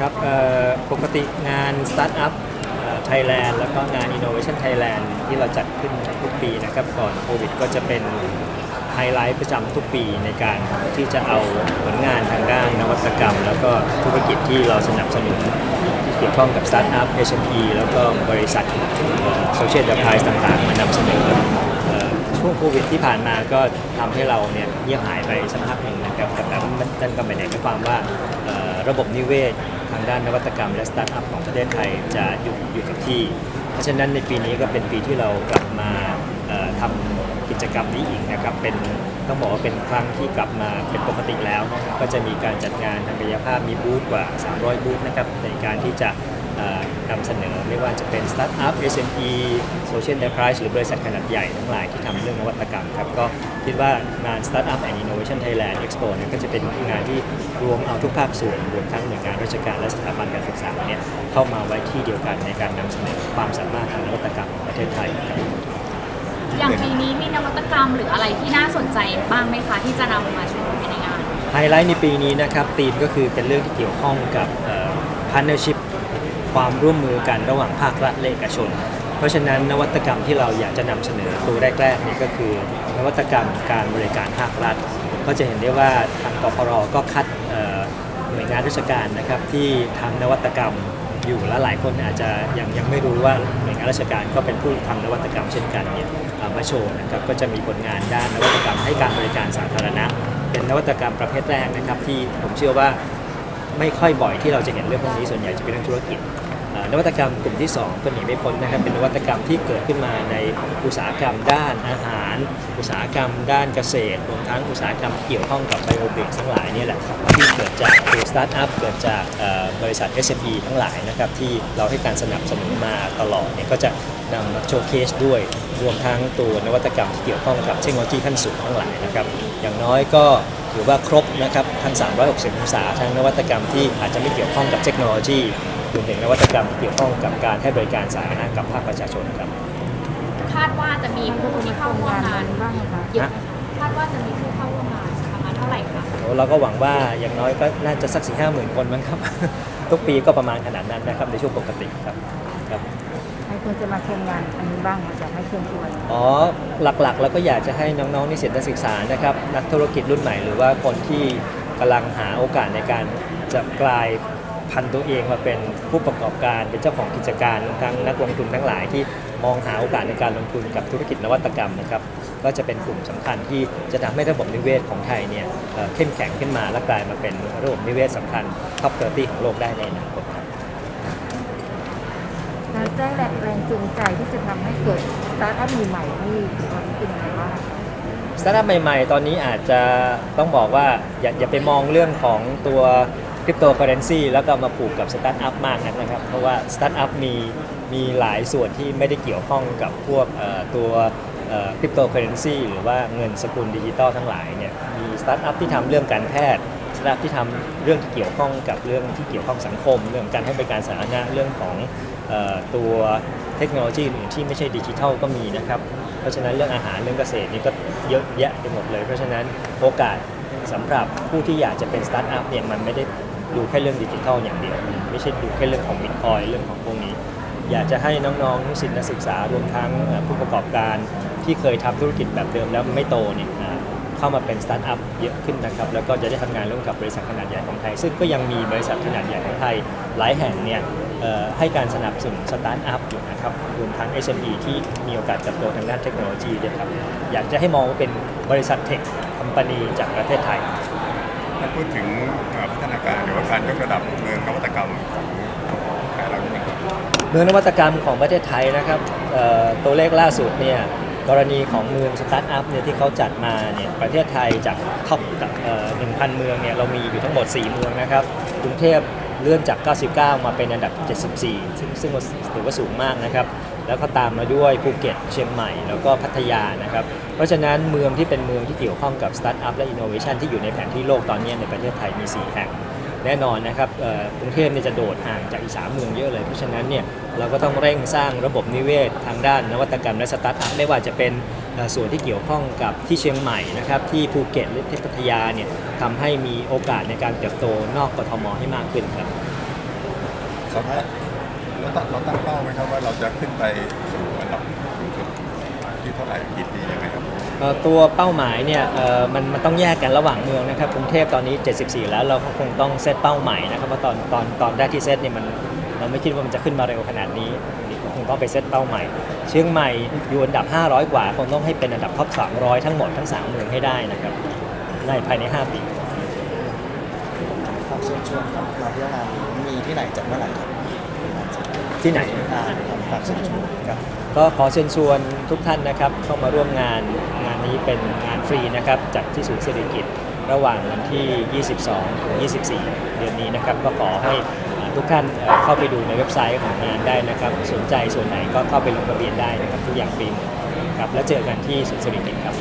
ครับปกติงาน Startup ไทยแลนด์แล้วก็งาน Innovation Thailand ที่เราจัดขึ้นทุกปีนะครับก่อนโควิดก็จะเป็นไฮไลท์ประจำทุกปีในการที่จะเอาผลงานทางด้านนวัตกรรม แล้วก็ธุรกิจที่เราสนับสนุนที่เกี่ยวข้องกับ Startup SME แล้วก็บริษัทโซเชียล e ด p r i s e ต่างๆ มานำเสนอ ช่วงโควิดที่ผ่านมาก็ทำให้เราเนี่ยเงียบหายไปสักพักหนึ่งนะครับแต่นั้นนั่นก็ไม่ได้หมายความว่าเอ่อระบบนิเวศ ทางด้านนวัตกรรมและสตาร์ทอัพของประเทศไทยจะอยู่อยู่กับที่ เพราะฉะนั้นในปีนี้ก็เป็นปีที่เรากลับมาเอ่อทำกิจกรรมนี้อีกนะครับเป็นต้องบอกว่าเป็นครั้งที่กลับมาเป็นปกติแล้วนะครับก็จะมีการจัดงานทางกายภาพมีบูธกว่า 300 บูธนะครับในการที่จะ นำเสนอไม่ว่าจะเป็นสตาร์ทอัพ SME Social Enterprise หรือบริษัทขนาดใหญ่ทั้งหลายที่ทำเรื่องนวัตกรรมครับก็คิดว่างาน Startup and Innovation Thailand Expo เนี่ยก็จะเป็นงานที่รวมเอาทุกภาคส่วนรวมทั้งหน่วยงานราชการและสถาบันการศึกษาเนี่ยเข้ามาไว้ที่เดียวกันในการนำเสนอความสามารถทางนวัตกรรมของประเทศไทยครับอย่างปีนี้มีนวัตกรรมหรืออะไรที่น่าสนใจบ้างไหมคะที่จะนำมาโชว์ในงานไฮไลท์ในปีนี้นะครับธีมก็คือเป็นเรื่องที่เกี่ยวข้องกับพาร์เนอร์ชิพ ความร่วมมือกันระหว่างภาครัฐและเอกชน เพราะฉะนั้นนวัตกรรมที่เราอยากจะนำเสนอตัวแรกๆนี่ก็คือ นวัตกรรมการบริการภาครัฐ ก็จะเห็นได้ว่าทางกพรก็คัดหน่วยงานราชการนะครับที่ทำนวัตกรรมอยู่และหลายคนอาจจะยังยังไม่รู้ว่าหน่วยงานราชการก็เป็นผู้ทำนวัตกรรมเช่นกันเนี่ยมาโชว์นะครับก็จะมีผลงานด้านนวัตกรรมให้การบริการสาธารณะ เป็นนวัตกรรมประเภทแรกนะครับที่ผมเชื่อว่า ไม่ค่อยบ่อยที่เราจะเห็นเรื่องพวกนี้ส่วนใหญ่จะเป็นเรื่องธุรกิจนวัตกรรมกลุ่มที่ 2 ก็หนีไม่พ้นนะครับเป็นนวัตกรรมที่เกิดขึ้นมาในอุตสาหกรรมด้านอาหาร อุตสาหกรรมด้านเกษตรรวมทั้งอุตสาหกรรมเกี่ยวข้องกับไบโอเบกทั้งหลายนี่แหละที่เกิดจากตัวสตาร์ทอัพเกิดจากบริษัท SME ทั้งหลายนะครับที่เราให้การสนับสนุนมาตลอดเนี่ยก็จะนำมาโชว์เคสด้วย รวมทั้งตัวนวัตกรรมที่เกี่ยวข้องกับเทคโนโลยีขั้นสูงทั้งหลายนะครับอย่างน้อยก็ ถือว่าครบนะครับทั้ง 360 องศาทั้งนวัตกรรมที่อาจจะไม่เกี่ยวข้องกับเทคโนโลยีรวมถึงนวัตกรรมเกี่ยวข้องกับการให้บริการสาธารณะกับภาคประชาชนครับคาดว่าจะมีผู้ที่เข้าร่วมงานบ้างคะเยอะไหมคะคาดว่าจะมีผู้เข้าร่วมงานประมาณเท่าไหร่คะเราก็หวังว่าอย่างน้อยก็น่าจะสักสี่ห้าหมื่นคนมั้งครับ ทุกปีก็ประมาณขนาดนั้นนะครับในช่วงปกติครับครับ ใครควรจะมาชมงานอันนี้บ้างอยากให้เชิญชวนอ๋อหลักๆ แล้วก็อยากจะให้น้องๆนิสิตนักศึกษานะครับนักธุรกิจรุ่นใหม่หรือว่าคนที่กำลังหาโอกาสในการจะกลายพันตัวเองมาเป็นผู้ประกอบการเป็นเจ้าของกิจการทั้งนักลงทุนทั้งหลายที่มองหาโอกาสในการลงทุนกับธุรกิจนวัตกรรมนะครับก็จะเป็นกลุ่มสำคัญที่จะทำให้ระบบนิเวศของไทยเนี่ยเข้มแข็งขึ้นมาและกลายมาเป็นระบบนิเวศสำคัญท็อปเทอร์ตี้ของโลกได้ในอนาคต ครับการแจ้งแรงแรงจูงใจที่จะทำให้เกิดสตาร์ทอัพใหม่ๆนี่ตอนนี้เป็นยังไงบ้าง สตาร์ทอัพใหม่ๆ ตอนนี้อาจจะต้องบอกว่าอย่าอย่าไปมองเรื่องของตัวคริปโตเคอเรนซีแล้วก็มาผูกกับสตาร์ทอัพมากนักนะครับ เพราะว่าสตาร์ทอัพมีมีหลายส่วนที่ไม่ได้เกี่ยวข้องกับพวกเอ่อตัวคริปโตเคอเรนซีหรือว่าเงินสกุลดิจิตอลทั้งหลายเนี่ยมีสตาร์ทอัพที่ทำเรื่องการแพทย์ สตาร์ทอัพที่ทำเรื่องที่เกี่ยวข้องกับเรื่องที่เกี่ยวข้องสังคม เรื่องการให้บริการสาธารณะเรื่องของออตัวเทคโนโลยีที่ไม่ใช่ดิจิทัลก็มีนะครับ เพราะฉะนั้นเรื่องอาหารเรื่องเกษตรนี่ก็เยอะแยะไปหมดเลย เพราะฉะนั้นโอกาสสำหรับผู้ที่อยากจะเป็นสตาร์ทอัพเนี่ยมันไม่ได้ดูแค่เรื่องดิจิทัลอย่างเดียว ไม่ใช่ดูแค่เรื่องของบิตคอยเรื่องของพวกนี้ อยากจะให้น้องๆนิสิตนักศึกษารวมทั้งผู้ประกอบการที่เคยทำธุรกิจแบบเดิมแล้วไม่โตเนี่ย เข้ามาเป็นสตาร์ทอัพเยอะขึ้นนะครับแล้วก็จะได้ทำงานร่วมกับบริษัทขนาดใหญ่ของไทย ซึ่งก็ยังมีบริษัทขนาดใหญ่ของไทย หลายแห่งเนี่ยเอ่อให้การสนับสนุนสตาร์ทอัพอยู่นะครับรวมทั้ง SME ที่มีโอกาสเติบโตทางด้านเทคโนโลยีด้วยครับอยากจะให้มองว่าเป็นบริษัทเทคคอมพานีจากประเทศไทยถ้าพูดถึงเอ่อพัฒนาการหรือว่าการยกระดับเมืองนวัตกรรมของไทยเรานี่ครับเมืองนวัตกรรมของประเทศไทยนะครับเอ่อตัวเลขล่าสุดเนี่ย กรณีของเมืองสตาร์ทอัพเนี่ยที่เขาจัดมาเนี่ยประเทศไทยจากท็อปเอ่อ1,000เมืองเนี่ยเรามีอยู่ทั้งหมด 4 เมืองนะครับกรุงเทพเลื่อนจาก 99 มาเป็นอันดับ 74 ซึ่งซึ่งถือว่าสูงมากนะครับแล้วก็ตามมาด้วยภูเก็ตเชียงใหม่แล้วก็พัทยานะครับ เพราะฉะนั้นเมืองที่เป็นเมืองที่เกี่ยวข้องกับสตาร์ทอัพและอินโนเวชันที่อยู่ในแผนที่โลกตอนนี้ในประเทศไทยมี 4 แห่ง แน่นอนนะครับกรุงเทพเนี่ยจะโดดห่างจากอีสามเมืองเยอะเลย เพราะฉะนั้นเนี่ยเราก็ต้องเร่งสร้างระบบนิเวศทางด้านนวัตกรรมและสตาร์ทอัพไม่ว่าจะเป็นส่วนที่เกี่ยวข้องกับที่เชียงใหม่นะครับที่ภูเก็ตหรือที่พัทยาเนี่ยทำให้มีโอกาสในการเติบโตนอกกทมให้มากขึ้นครับเราตั้งเราตั้งเราตั้งเป้าไหมครับว่าเราจะขึ้นไปสู่อันดับสูงสุดที่เท่าไหร่กี่ปียังไงครับ ตัวเป้าหมายเนี่ยมันมันต้องแยกกันระหว่างเมืองนะครับกรุงเทพตอนนี้ 74 แล้วเราก็คงต้องเซตเป้าหม่นะครับเพราะตอนตอนตอนแรกที่เซตเนี่ยมันเราไม่คิดว่ามันจะขึ้นมาเร็วขนาดนี้คงต้องไปเซตเป้าใหม่ เชียงใหม่อยู่อันดับ 500 กว่าคงต้องให้เป็นอันดับท็อป 300 ทั้งหมดทั้ง 3 เมืองให้ได้นะครับในภายใน 5 ปีฝากเชิญชวนครับมาเที่ยวงานมีที่ไหนจัดเมื่อไหร่ครับ ที่ไหนงานครับฝากเชิญชวนครับ ก็ขอเชิญชวนทุกท่านนะครับ เข้ามาร่วมงานงานนี้เป็นงานฟรีนะครับจัดที่ศูนย์เศรษฐกิจระหว่างวันที่ 22ถึง24 เดือนนี้นะครับ ก็ขอให้อ่าทุกท่านเอ่อเข้าไปดูในเว็บไซต์ของงานได้นะครับ สนใจส่วนไหนก็เข้าไปลงทะเบียนได้นะครับ ทุกอย่างฟรีหมดครับแล้วเจอกันที่ศูนย์เศรษฐกิจครับ